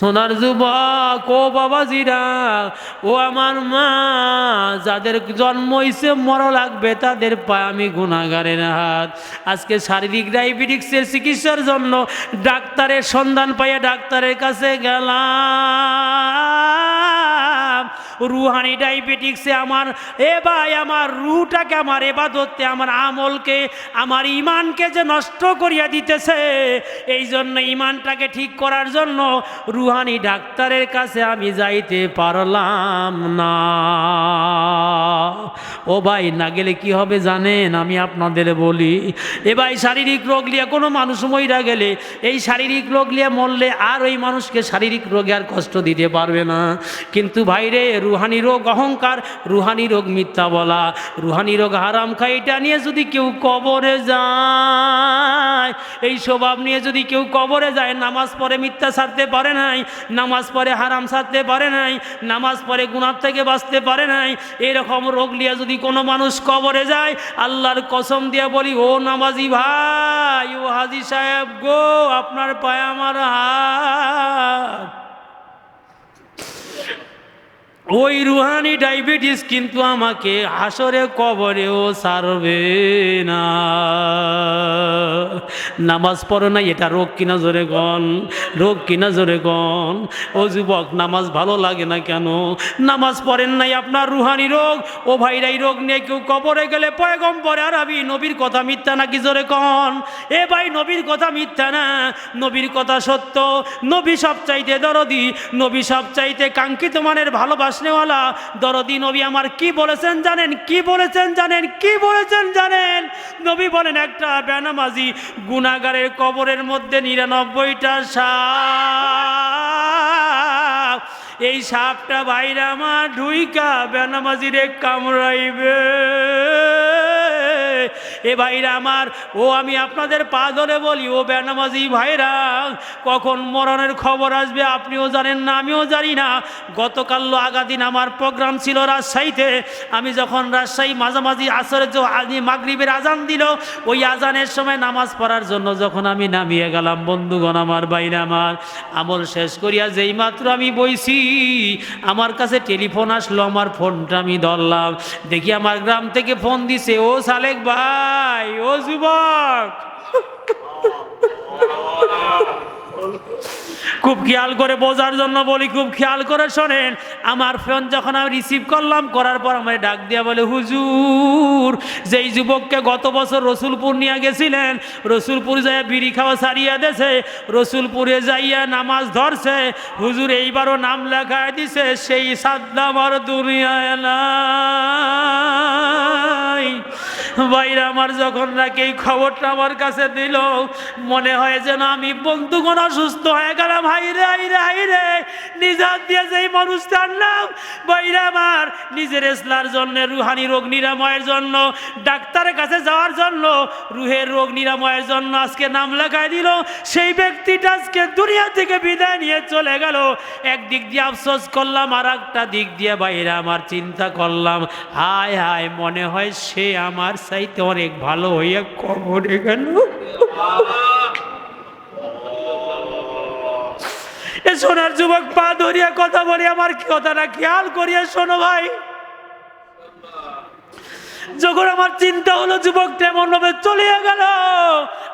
সোনার যুবক, ও বাবাজিরা, ও আমার মা, যাদের জন্ম হইছে মরা লাগবে, তাদের পায়ে আমি গুণাগারের হাত। আজকে শারীরিক ডায়াবেটিক্সের চিকিৎসার জন্য ডাক্তারের সন্ধান পাইয়া ডাক্তারের কাছে গেলাম। রুহানি ডায়াবেটিক্সে আমার, এ ভাই আমার রুটাকে আমার এবাদতে, আমার আমলকে, আমার ইমানকে যে নষ্ট করিয়া দিতেছে এই জন্য ইমানটাকে ঠিক করার জন্য রুহানি ডাক্তারের কাছে আমি যাইতে পারলাম না। ও ভাই, না গেলে কি হবে জানেন? আমি আপনাদের বলি, এ ভাই, শারীরিক রোগ নিয়ে কোনো মানুষ মইরা গেলে, এই শারীরিক রোগ নিয়ে মরলে আর ওই মানুষকে শারীরিক রোগে আর কষ্ট দিতে পারবে না। কিন্তু ভাইরে রুহানি রোগ অহংকার, রুহানি রোগ মিথ্যা বলা, রুহানি রোগ হারাম খাই এটা নিয়ে যদি কেউ কবরে যায়, এই স্বভাব নিয়ে যদি কেউ কবরে যায়, নামাজ পড়ে মিথ্যা ছাড়তে পারে নাই, নামাজ পড়ে হারাম ছাড়তে পারে নাই, নামাজ পড়ে গুণার থেকে বাঁচতে পারে নাই, এরকম রোগ নিয়ে যদি কোনো মানুষ কবরে যায়, আল্লাহর কসম দিয়ে বলি, ও নামাজি ভাই, ও হাজি সাহেব গো, আপনার পায়ে আমার হাত। ওই রুহানি ডায়াবেটিস কিন্তু আমাকে হাসরে কবরেও সারবে না। নামাজ পড়ো না, এটা রোগ কিনা জোরে গন রোগ কিনা জোরে গন ও যুবক, নামাজ ভালো লাগে না কেন? নামাজ পড়েন নাই আপনার রুহানি রোগ? ও ভাইরাই রোগ নিয়ে কেউ কবরে গেলে পয়গম পরে আর আমি নবীর কথা মিথ্যা নাকি জোরে কন? এ ভাই, নবীর কথা মিথ্যা না, নবীর কথা সত্য। নবী সব চাইতে দরদি, নবী সব চাইতে কাঙ্ক্ষিত মানের ভালোবাসনেওয়ালা দরদি নবী আমার কি বলেছেন জানেন? কি বলেছেন জানেন? কি বলেছেন জানেন? নবী বলেন, একটা বেনামাজি গুণাগারের কবরের মধ্যে নিরানব্বইটা সাপ। এই সাপটা বাইরে আমার ঢুইকা বেনামাজিরে কামড়াইবে। এ ভাইরা আমার, ও আমি আপনাদের পা ধরে বলি, ও বেনামাজি ভাইরা, কখন মরণের খবর আসবে আপনিও জানেন না, আমিও জানি না। গতকাল আগাদিন আমার প্রোগ্রাম ছিল রাজশাহীতে, আমি যখন রাজশাহী মাঝামাঝি আসরে আজি মাগরিবের আজান দিল, ওই আজানের সময় নামাজ পড়ার জন্য যখন আমি নামিয়ে গেলাম, বন্ধুগণ আমার বাইরে আমার, আমল শেষ করিয়া যেই মাত্র আমি বইছি, আমার কাছে টেলিফোন আসলো, আমার ফোনটা আমি ধরলাম। দেখি আমার গ্রাম থেকে ফোন দিছে, ও সালেক ভাই, ও যুবক। খুব খেয়াল করে বোঝার জন্য বলি, খুব খেয়াল করে শোনেন, আমার ফোন যখন আমি রিসিভ করলাম, করার পর আমার ডাক দিয়া বলে, হুজুর, যেই যুবককে গত বছর রসুলপুর নিয়ে গেছিলেন, রসুলপুর যাইয়া বিড়ি খাওয়া সারিয়া দেছে, রসুলপুরে যাইয়া নামাজ ধরছে, হুজুর এইবারও নাম লেখায় দিছে, সেই সাদ্দাম আর দুনিয়ায় নাই বাইরে আমার যখন নাকি এই খবরটা আমার কাছে দিল, মনে হয় যেন আমি বন্ধুগণ অসুস্থ হয়ে গেলাম। হাই রে হাই রে হাই রে। নিজাত দিয়ে যেই মানুষটার নাম বাইরে আমার নিজের এসলার জন্য, রুহানি রোগ নিরাময়ের জন্য, ডাক্তারের কাছে যাওয়ার জন্য, রুহের রোগ নিরাময়ের জন্য আজকে নাম লেখায় দিল। সেই ব্যক্তিটা আজকে দুনিয়া থেকে বিদায় নিয়ে চলে গেল। একদিক দিয়ে আফসোস করলাম আর একটা দিক দিয়ে বাইরে আমার চিন্তা করলাম, হায় হায়, মনে হয় সে আমার চাইতে অনেক ভালো হইয়া কবরে গেল। সোনার যুবক পা ধরিয়া কথা বলি আমার কথাটা খেয়াল করিয়া শোনো ভাই। যখন আমার চিন্তা হলো, যুবক এমন ভাবে চলিয়া গেল।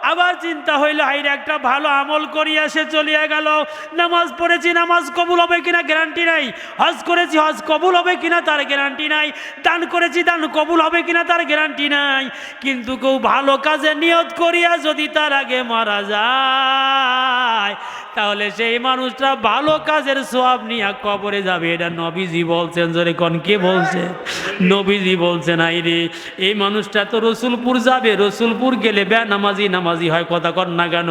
আবার চিন্তা হইল হাইরে একটা ভালো আমল করিয়া সে চলিয়া গেল। নামাজ পড়েছি, নামাজ কবুল হবে কিনা গ্যারান্টি নাই। হজ করেছি, হজ কবুল হবে কিনা তার গ্যারান্টি নাই। দান করেছি, দান কবুল হবে কিনা তার গ্যারান্টি নাই। কিন্তু কেউ ভালো কাজে নিয়ত করিয়া যদি তার আগে মারা যায় তাহলে সেই মানুষটা ভালো কাজের সব নিয়ে কবরে যাবে, এটা নবীজি বলছেন, জোরে কন কে বলছে? নবীজি বলছেন আই রে এই মানুষটা তো রসুলপুর যাবে, রসুলপুর গেলে ব্যা নামাজি নামাজি হয়, কথা কর না কেন?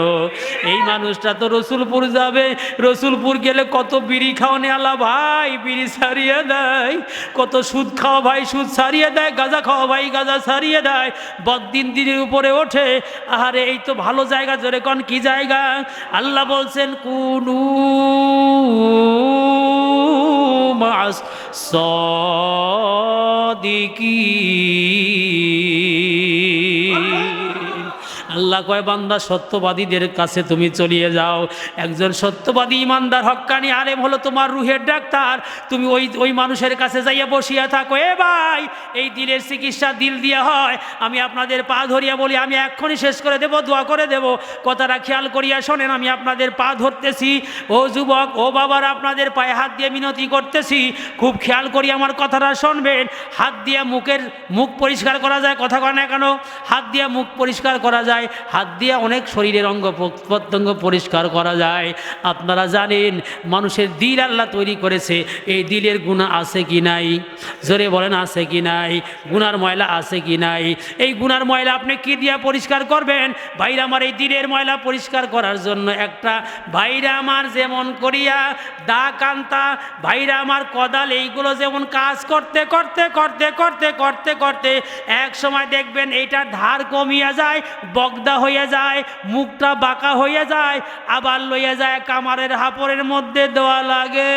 এই মানুষটা তো রসুলপুর যাবে, রসুলপুর গেলে কত বিড়ি খাওয়ানে আলা ভাই, বিড়ি সারিয়ে দেয়, কত সুদ খাওয়া ভাই, সুদ সারিয়ে দেয়, গাঁজা খাওয়া ভাই, গাঁজা সারিয়ে দেয় বদিন দিনের উপরে ওঠে, আহারে, এই তো ভালো জায়গা, জোরে কন কি জায়গা? আল্লাহ বলছেন কুনু মাস সদিকি আল্লাহ কয়, বান্দা, সত্যবাদীদের কাছে তুমি চলিয়ে যাও। একজন সত্যবাদী ইমানদার, হক্কানি আলেম হলো তোমার রুহের ডাক্তার। তুমি ওই ওই মানুষের কাছে যাইয়া বসিয়া থাকো। এ ভাই, এই দিলের চিকিৎসা দিল দিয়া হয়। আমি আপনাদের পা ধরিয়া বলি, আমি এক্ষুনি শেষ করে দেব, দোয়া করে দেব। কথাটা খেয়াল করিয়া শোনেন, আমি আপনাদের পা ধরতেছি। ও যুবক, ও বাবার আপনাদের পায়ে হাত দিয়ে মিনতি করতেছি। খুব খেয়াল করি আমার কথাটা শুনবেন। হাত দিয়ে মুখের, মুখ পরিষ্কার করা যায়, কথা না কেন? হাত দিয়ে মুখ পরিষ্কার করা যায়। হাত দিয়ে অনেক শরীরের অঙ্গ প্রত্যঙ্গ পরিষ্কার করা যায়। আপনারা জানেন, মানুষের দিল আল্লাহ তৈরি করেছে। এই দিলের গুণা আছে কি নাই? জোরে বলেন, আছে কি নাই? গুনার ময়লা আছে কি নাই? এই গুনার ময়লা আপনি কি দিয়ে পরিষ্কার করবেন? ভাইরা আমার এই দিলের ময়লা পরিষ্কার করার জন্য একটা, ভাইরা আমার যেমন করিয়া দা কান্তা ভাইরা আমার কদাল এইগুলো যেমন কাজ করতে করতে করতে করতে করতে করতে, এক সময় দেখবেন এইটা ধার কমিয়া যায়, বগদা হইয়া যায় মুখটা বাঁকা হইয়া যায় আবার লইয়া যায় কামারের হাপড়ের মধ্যে দেওয়া লাগে।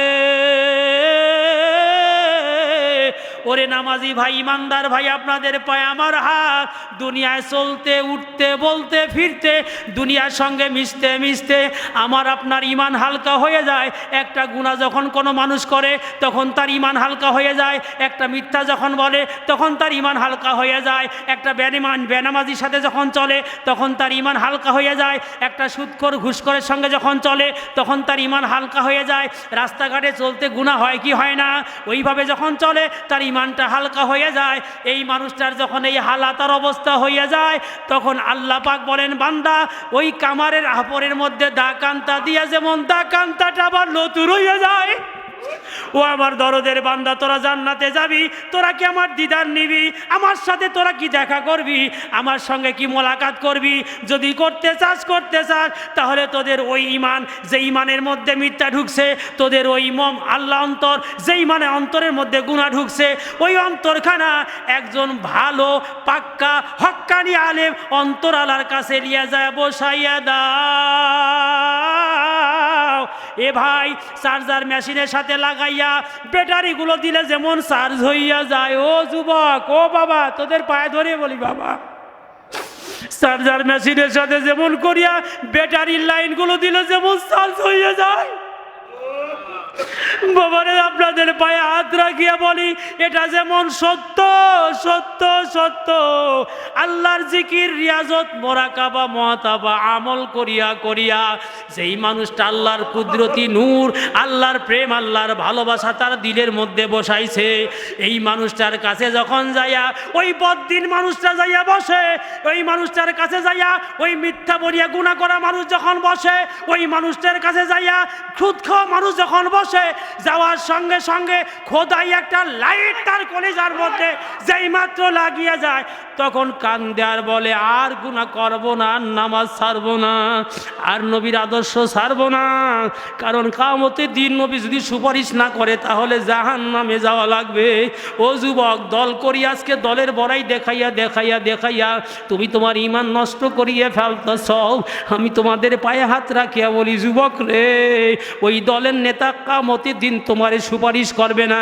ওরে নামাজি ভাই, ইমানদার ভাই, আপনাদের পায়ে আমার হাত। দুনিয়ায় চলতে, উঠতে, বলতে, ফিরতে, দুনিয়ার সঙ্গে মিশতে মিশতে আমার আপনার ইমান হালকা হয়ে যায়। একটা গুণা যখন কোনো মানুষ করে, তখন তার ইমান হালকা হয়ে যায়। একটা মিথ্যা যখন বলে, তখন তার ইমান হালকা হয়ে যায়। একটা বেনিমান বেনামাজির সাথে যখন চলে, তখন তার ইমান হালকা হয়ে যায়। একটা সুৎখর, ঘুষখরের সঙ্গে যখন চলে, তখন তার ইমান হালকা হয়ে যায়। রাস্তাঘাটে চলতে গুণা হয় কি হয় না? ওইভাবে যখন চলে, তার ইমানটা হালকা হয়ে যায়, এই মানুষটার যখন এই হালাতার অবস্থা হয়ে যায়, তখন আল্লাহ পাক বলেন, বান্দা, ওই কামারের আপরের মধ্যে দা কান্তা দিয়া যেমন দা কান্তাটা আবার নতুন হয়ে যায়। ও আমার দরদের বান্দা, তোরা জান্নাতে যাবি, তোরা কি আমার দিদার নিবি? আমার সাথে তোরা কি দেখা করবি? আমার সঙ্গে কি মোলাকাত করবি? যদি করতে চাস করতে চাস, তাহলে তোদের ওই ইমান যে ইমানের মধ্যে মিথ্যা ঢুকছে, তোদের ওই মম, আল্লাহ অন্তর যে ইমানে অন্তরের মধ্যে গুণা ঢুকছে, ওই অন্তরখানা একজন ভালো, পাক্কা, হক্কানি আলেম অন্তরালার কাছে নিয়ে যায়, বসাইয়া দাও। এ ভাই চার্জার মেশিনের সাথে লাগাইয়া ব্যাটারিগুলো দিলে যেমন চার্জ হইয়া যায়। ও যুবক, ও বাবা, তোদের পায়ে ধরে বলি বাবা। চার্জার মেশিনের সাথে যেমন করিয়া ব্যাটারির লাইনগুলো দিলে যেমন চার্জ হইয়া যায়। বাবারে, আপনাদের পায়ে হাত রাখিয়া বলি, এটা যেমন সত্য সত্য। সত্য। আল্লাহর জিকির, রিয়াজত মোরাকাবা মহাতাবা, আমল করিয়া করিয়া যেই মানুষটা আল্লাহর কুদরতি নূর, আল্লাহর প্রেম, আল্লাহর ভালোবাসা তার দিলের মধ্যে বসাইছে, এই মানুষটার কাছে যখন যাইয়া, ওই বদিন মানুষটা যাইয়া বসে, ওই মানুষটার কাছে যাইয়া, ওই মিথ্যা বলিয়া গুণা করা মানুষ যখন বসে, ওই মানুষটার কাছে যাইয়া খুদ খাওয়া মানুষ যখন বসে, যাওয়ার সঙ্গে সঙ্গে খোদাই একটা লাইট তার কলিজার মধ্যে যেই মাত্র লাগিয়ে যায়, তখন কান দেয়ার বলে, আর গুণা করব না, আর নামাজ ছাড়বো না, আর নবীর আদর্শ ছাড়বো না। কারণ কামতে দিন নবী যদি সুপারিশ না করে, তাহলে জাহান নামে যাওয়া লাগবে। ও যুবক, দল করি আজকে দলের বড়াই দেখাইয়া দেখাইয়া দেখাইয়া, তুমি তোমার ইমান নষ্ট করিয়ে ফেলতেছ, আমি তোমাদের পায়ে হাত রাখিয়া বলি, যুবক রে, ওই দলের নেতা কামতে দিন তোমারে সুপারিশ করবে না,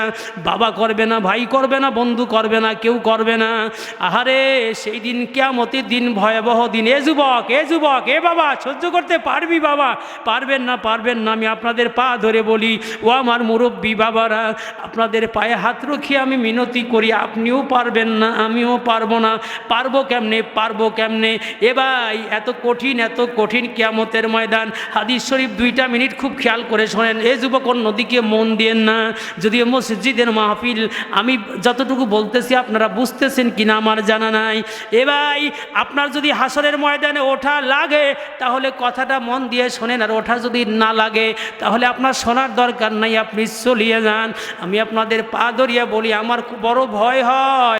বাবা করবে না, ভাই করবে না, বন্ধু করবে না, কেউ করবে না। আহারে, সেই দিন কেমতের দিন, ভয়াবহ দিন। এ যুবক এ যুবক, এ বাবা, সহ্য করতে পারবি বাবা? পারবেন না পারবেন না, আমি আপনাদের পা ধরে বলি, ও আমার মুরব্বী বাবারা, আপনাদের পায়ে হাত রখিয়ে আমি মিনতি করি, আপনিও পারবেন না, আমিও পারব না। পারব কেমনে? পারব কেমনে? এ ভাই, এত কঠিন এত কঠিন কেয়ামতের ময়দান। হাদিস শরীফ দুইটা মিনিট খুব খেয়াল করে শোনেন। এ যুবক অন্যদিকে মন দিয়েন না। যদিও মসজিদের মাহফিল, আমি যতটুকু বলতেছি আপনারা বুঝতেছেন কিনা আমার জানা নাই। এ ভাই, আপনার যদি হাসরের ময়দানে ওঠা লাগে, তাহলে কথাটা মন দিয়ে শোনেন, আর ওঠা যদি না লাগে, তাহলে আপনার শোনার দরকার নাই, আপনি চলিয়ে যান। আমি আপনাদের পা ধরিয়া বলি, আমার বড় ভয় হয়।